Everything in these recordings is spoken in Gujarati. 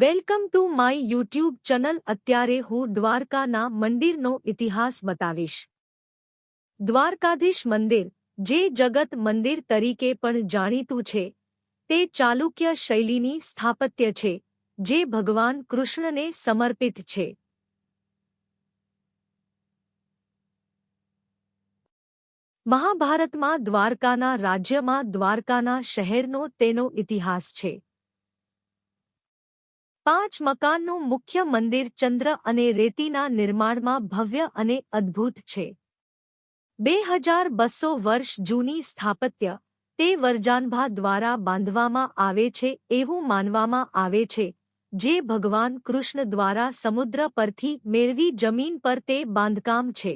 Welcome to my YouTube channel. અત્યારે હું દ્વારકાના મંદિરનો ઇતિહાસ બતાવીશ. દ્વારકાધીશ મંદિર, જે જગત મંદિર તરીકે પણ જાણીતું છે, તે ચાલુક્ય શૈલીની સ્થાપત્ય છે, જે ભગવાન કૃષ્ણને સમર્પિત છે. મહાભારતમાં દ્વારકાના રાજ્યમાં દ્વારકાના શહેરનો તેનો ઇતિહાસ છે. પાંચ મકાનનું મુખ્ય મંદિર ચંદ્ર અને રેતીના નિર્માણમાં ભવ્ય અને અદ્ભુત છે. બે હજાર બસો વર્ષ જૂની સ્થાપત્ય તે વરજાનભા દ્વારા બાંધવામાં આવે છે એવું માનવામાં આવે છે, જે ભગવાન કૃષ્ણ દ્વારા સમુદ્ર પરથી મેળવી જમીન પર તે બાંધકામ છે.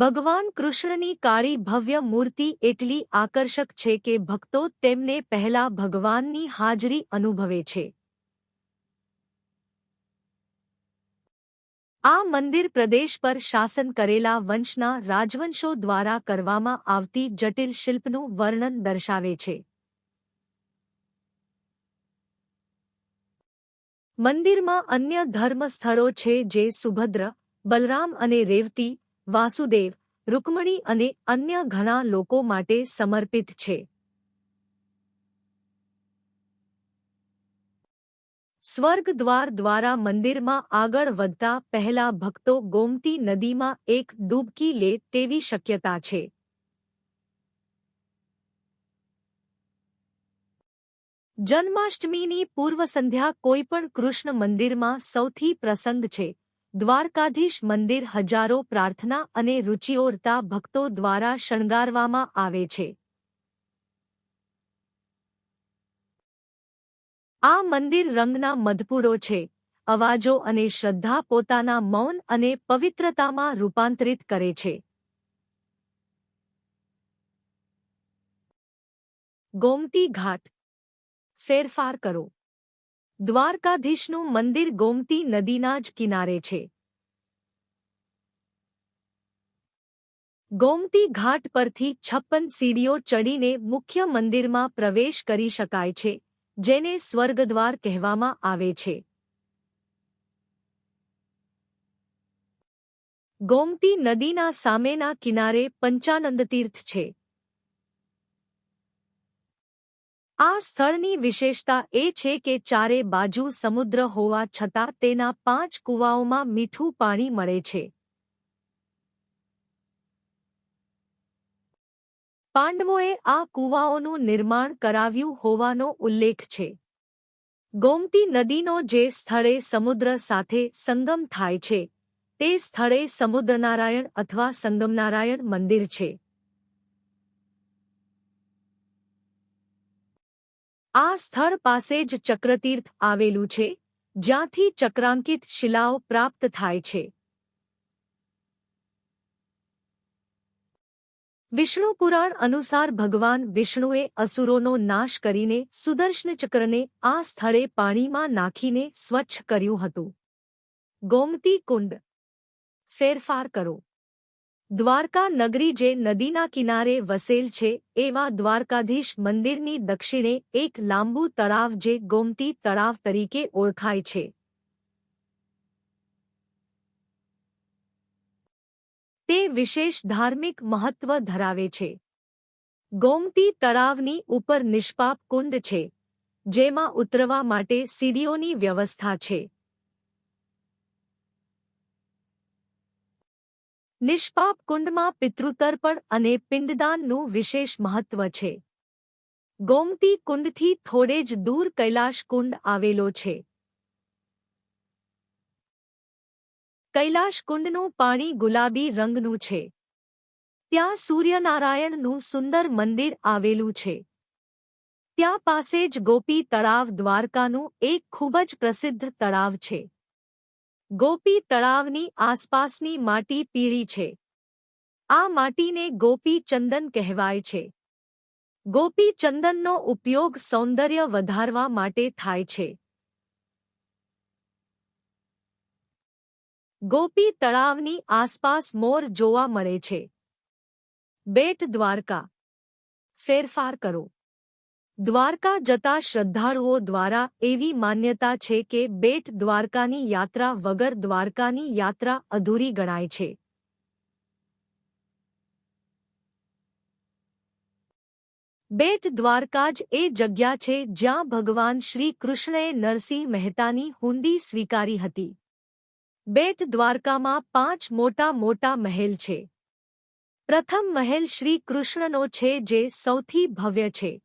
ભગવાન કૃષ્ણની કાળી ભવ્ય મૂર્તિ એટલી આકર્ષક છે કે ભક્તો તેમને પહેલા ભગવાનની હાજરી અનુભવે છે. આ મંદિર પ્રદેશ પર શાસન કરેલા વંશના રાજવંશો દ્વારા કરવામાં આવતી જટિલ શિલ્પનું વર્ણન દર્શાવે છે. મંદિરમાં અન્ય ધર્મ સ્થળો છે જે સુભદ્ર, બલરામ અને રેવતી વાસુદેવ, રૂકમણી અને અન્ય ઘણા લોકો માટે સમર્પિત છે. સ્વર્ગ દ્વાર દ્વારા મંદિરમાં આગળ વધતા પહેલા ભક્તો ગોમતી નદીમાં એક ડૂબકી લે તેવી શક્યતા છે. જન્માષ્ટમીની પૂર્વ સંધ્યા કોઈપણ કૃષ્ણ મંદિરમાં સૌથી પ્રસંગ છે. દ્વારકાધીશ મંદિર હજારો પ્રાર્થના અને રૂચિઓરતા ભક્તો દ્વારા શણગારવામાં આવે છે. આ મંદિર રંગના મધપૂડો છે. અવાજો અને શ્રદ્ધા પોતાના મૌન અને પવિત્રતામાં રૂપાંતરિત કરે છે. ગોમતી ઘાટ. ફેરફાર કરો. દ્વારકાધીશનું મંદિર ગોમતી નદીના જ કિનારે છે. ગોમતી ઘાટ પરથી છપ્પન સીડીઓ ચડીને મુખ્ય મંદિરમાં પ્રવેશ કરી શકાય છે, જેને સ્વર્ગદ્વાર કહેવામાં આવે છે. ગોમતી નદીના સામેના કિનારે પંચાનંદ તીર્થ છે. આ સ્થળની વિશેષતા એ છે કે ચારે બાજુ સમુદ્ર હોવા છતાં તેના પાંચ કૂવાઓમાં મીઠું પાણી મળે છે. પાંડવોએ આ કૂવાઓનું નિર્માણ કરાવ્યું હોવાનો ઉલ્લેખ છે. ગોમતી નદીનો જે સ્થળે સમુદ્ર સાથે સંગમ થાય છે, તે સ્થળે સમુદ્રનારાયણ અથવા સંગમનારાયણ મંદિર છે. આ સ્થળ પાસે જ ચક્રતીર્થ આવેલું છે, જ્યાંથી ચક્રાંકિત શિલાઓ પ્રાપ્ત થાય છે. વિષ્ણુ પુરાણ અનુસાર ભગવાન વિષ્ણુએ અસુરોનો નાશ કરીને સુદર્શન ચક્રને આ સ્થળે પાણીમાં નાખીને સ્વચ્છ કર્યું હતું. ગોમતી કુંડ. ફેરફાર કરો. દ્વારકા નગરી જે નદીના કિનારે વસેલ છે, એવા દ્વારકાધીશ મંદિરની દક્ષિણે એક લાંબુ તળાવ જે ગોમતી તળાવ તરીકે ઓળખાય છે. તે વિશેષ ધાર્મિક મહત્વ ધરાવે છે. ગોમતી તળાવની ઉપર નિષ્પાપ કુંડ છે, જેમાં ઉતરવા માટે સીડીઓની વ્યવસ્થા છે. નિષ્પાપ કુંડમાં પિતૃતર્પણ અને પિંડદાનનું વિશેષ મહત્વ છે. ગોમતી કુંડથી થોડે જ દૂર કૈલાશ કુંડ આવેલો છે. કૈલાશ કુંડનું પાણી ગુલાબી રંગનું છે. ત્યાં સૂર્યનારાયણનું સુંદર મંદિર આવેલું છે. ત્યાં પાસે જ ગોપી તળાવ દ્વારકાનું એક ખૂબ જ પ્રસિદ્ધ તળાવ છે. ગોપી તળાવની આસપાસની માટી પીળી છે. આ માટીને ગોપી ચંદન કહેવાય છે. ગોપી ચંદનનો ઉપયોગ સૌંદર્ય વધારવા માટે થાય છે. ગોપી તળાવની આસપાસ મોર જોવા મળે છે. બેટ દ્વારકા. ફેરફાર કરો. દ્વારકા જતા શ્રદ્ધાળુઓ દ્વારા એવી માન્યતા છે કે બેટ દ્વારકાની યાત્રા વગર દ્વારકાની યાત્રા અધૂરી ગણાય છે. બેટ દ્વારકા જ એ જગ્યા છે જ્યાં ભગવાન શ્રી કૃષ્ણએ નરસિંહ મહેતાની હુંડી સ્વીકારી હતી. બેટ દ્વારકામાં પાંચ મોટા મોટા મહેલ છે. પ્રથમ મહેલ શ્રી કૃષ્ણનો છે જે સૌથી ભવ્ય છે.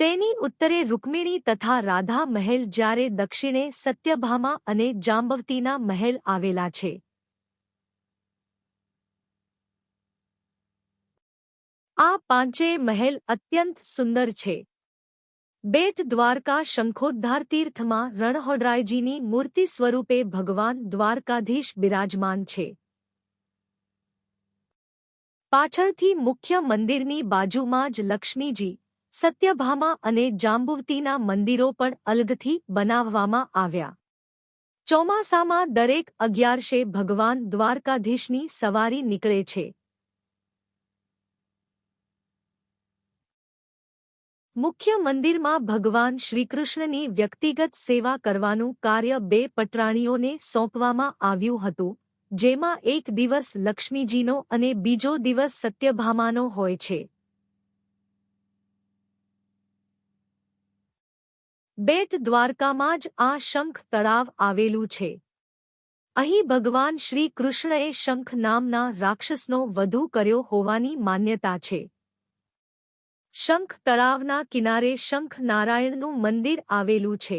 તેની ઉત્તરે રૂકમિણી તથા રાધા મહેલ જ્યારે દક્ષિણે સત્યભામા અને જાંબવતીના મહેલ આવેલા છે. આ પાંચેય મહેલ અત્યંત સુંદર છે. બેટ દ્વારકા શંખોદ્ધાર તીર્થમાં રણહોડરાયજીની મૂર્તિ સ્વરૂપે ભગવાન દ્વારકાધીશ બિરાજમાન છે. પાછળથી મુખ્ય મંદિરની બાજુમાં જ લક્ષ્મીજી સત્યભામા અને જાંબુવતીના મંદિરો પણ અલગથી બનાવવામાં આવ્યા. ચોમાસામાં દરેક અગિયારશે ભગવાન દ્વારકાધીશની સવારી નીકળે છે. મુખ્ય મંદિરમાં ભગવાન શ્રીકૃષ્ણની વ્યક્તિગત સેવા કરવાનું કાર્ય બે પટરાણીઓને સોંપવામાં આવ્યું હતું, જેમાં એક દિવસ લક્ષ્મીજીનો અને બીજો દિવસ સત્યભામાનો હોય છે. બેટ દ્વારકામાં જ આ શંખ તળાવ આવેલું છે. અહીં ભગવાન શ્રી કૃષ્ણએ શંખ નામના રાક્ષસનો વધુ કર્યો હોવાની માન્યતા છે. શંખ તળાવના કિનારે શંખ નારાયણનું મંદિર આવેલું છે.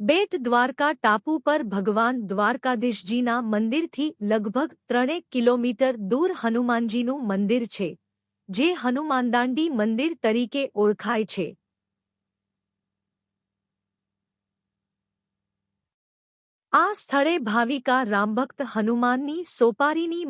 બેટ દ્વારકા ટાપુ પર ભગવાન દ્વારકાધીશજીના મંદિરથી લગભગ ત્રણેક કિલોમીટર દૂર હનુમાનજીનું મંદિર છે, જે હનુમાનદાંડી મંદિર તરીકે ઓળખાય છે. આ સ્થળે ભાવિકા રામભક્ત હનુમાનની સોપારીની